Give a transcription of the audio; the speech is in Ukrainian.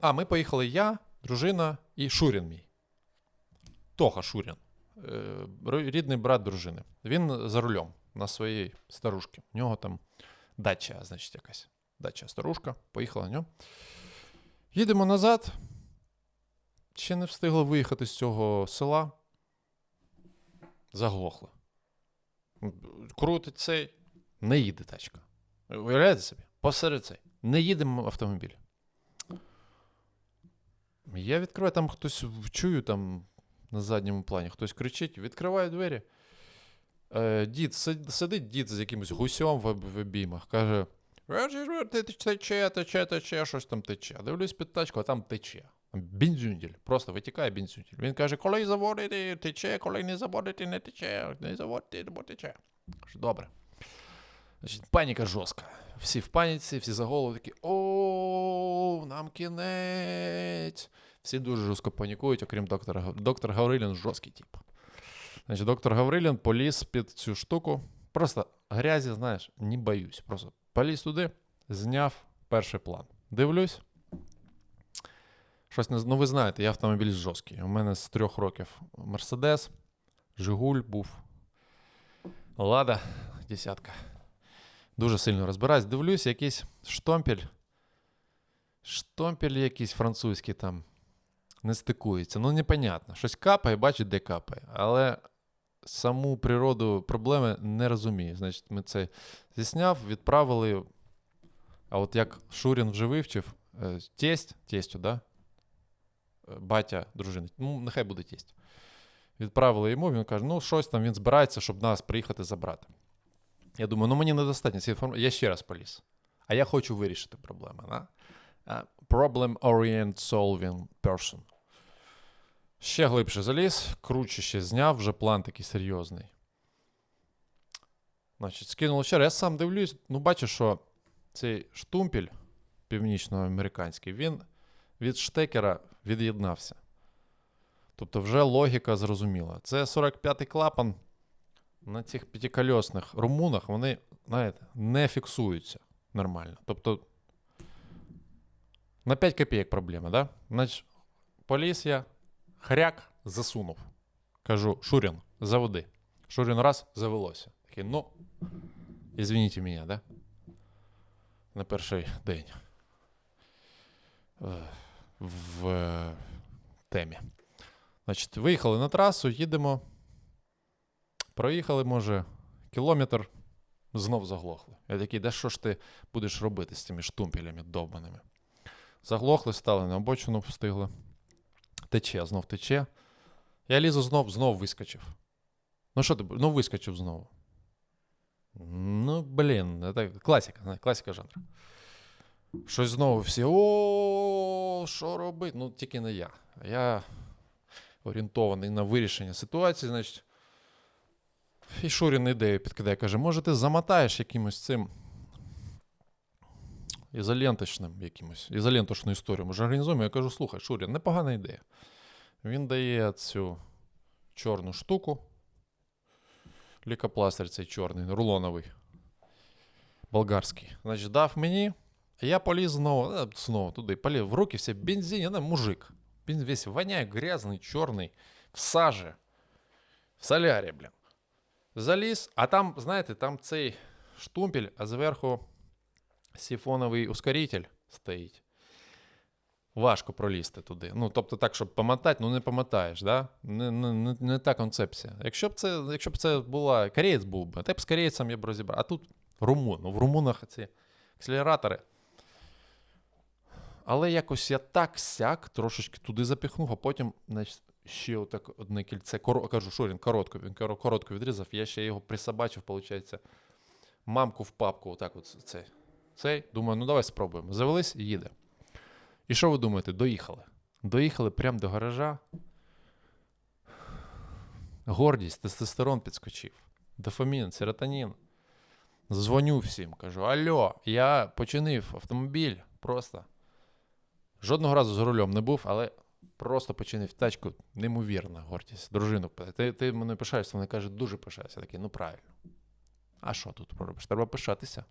А, ми поїхали я, дружина і Шурін мій. Тоха Шурін. Е, Рідний брат дружини. Він за рулем на своїй старушці. У нього там дача, значить, якась. Дача старушка. Поїхала на нього. Їдемо назад. Ще не встигли виїхати з цього села. Заглохли. Крутить цей, не їде тачка. Уявляєте собі? Посеред цей. Не їде автомобіль. Я відкриваю, там хтось чую там на задньому плані, хтось кричить, відкриваю двері. Е, дід сидить дід з якимось гусьом в, в обіймах, каже: «Е, ж ж, ти тече, тече, тече, щось там тече. Дивлюсь під тачку, а там тече. Бензюндель, просто витікає бензюндель. Він каже, коли заводити, тече, коли не заводити, не тече, не заводити, бо тече. Добре. Значить, паніка жорстка. Всі в паніці, всі за голову такі: о, нам кінець. Всі дуже жорстко панікують, окрім доктора. Доктор Гаврилін жорсткий тип. Значить, доктор Гаврилін поліз під цю штуку. Просто грязі, знаєш, не боюсь. Просто поліз туди, зняв перший план. Дивлюсь. Щось ну, ви знаєте, я автомобіль жорсткий. У мене з трьох років Мерседес, Жигуль був. Лада, десятка. Дуже сильно розбираюсь. Дивлюсь, якийсь штомпель. Штомпель якийсь французький там не стикується. Ну, непонятно. Щось капає, бачить, де капає. Але саму природу проблеми не розумію. Значить, ми це зісняв, відправили. А от як Шурін вже вивчив, е, тесть, тестю, да? Е, батя дружини, ну, нехай буде тесть. Відправили йому, він каже: ну, щось там він збирається, щоб нас приїхати забрати. Я думаю, ну мені недостатньо цієї інформації. Я ще раз поліз. А я хочу вирішити проблему. Да? Problem orient solving person. Ще глибше заліз, круче ще зняв, вже план такий серйозний. Значить, скинув ще раз. Я сам дивлюсь, ну бачу, що цей штумпель північноамериканський, він від штекера від'єднався. Тобто вже логіка зрозуміла. Це 45-й клапан на цих п'ятикольосних румунах, вони, знаєте, не фіксуються нормально. Тобто на 5 копійок проблема, да? Значить, поліз я, хряк засунув. Кажу, Шурін, заводи. Шурін раз завелося. Такий, ну, извините мене, да? На перший день. Е, В е, темі. Значить, виїхали на трасу, їдемо. Проїхали, може, кілометр, знов заглохли. Я такий, де що ж ти будеш робити з цими штумпелями довбаними? Заглохли, стали на обочину, встигли. Тече, знов тече. Я лізу знов, знов вискочив. Ну що ти, ну вискочив знову. Ну, блін, це класика, класика жанру. Щось знову всі. О, що робити? Ну, тільки не я. Я орієнтований на вирішення ситуації, значить. І Шурін ідею підкидає, каже, може, ти замотаєш якимось цим ізоленточним якимось, ізоленточну історію. Може, організуємо. Я кажу, слухай, Шурін, непогана ідея. Він дає цю чорну штуку. Лікопластир цей чорний, рулоновий. Болгарський. Значить, дав мені. Я поліз знову, е, знову туди, поліз в руки все бензин, я мужик. Він весь воняє, грязний, чорний, в сажі, в солярі, блін. Заліз, а там, знаєте, там цей штумпель, а зверху сифоновий ускоритель стоїть. Важко пролізти туди. Ну, тобто так, щоб помотати, ну не помотаєш, да? не, не, не, не та концепція. Якщо б це, якщо б це була кореєць був би, та б з корейцем я б розібрав. А тут румун. Ну, в румунах ці акселератори. Але якось я так сяк трошечки туди запіхнув, а потім, значить, ще отак одне кільце. Коро, кажу, що він коротко, він коротко відрізав, я ще його присобачив, виходить, мамку в папку, отак от цей. Цей. Думаю, ну давай спробуємо. Завелись і їде. І що ви думаєте? Доїхали. Доїхали прямо до гаража. Гордість, тестостерон підскочив. Дофамін, серотонін. Дзвоню всім, кажу: Алло, я починив автомобіль просто. Жодного разу за рулем не був, але просто починив тачку. Неймовірна гордість. Дружину ти, ти мене пишаєшся? Вона каже, дуже пишаюся. Такий, ну правильно. А що тут робиш? Треба пишатися.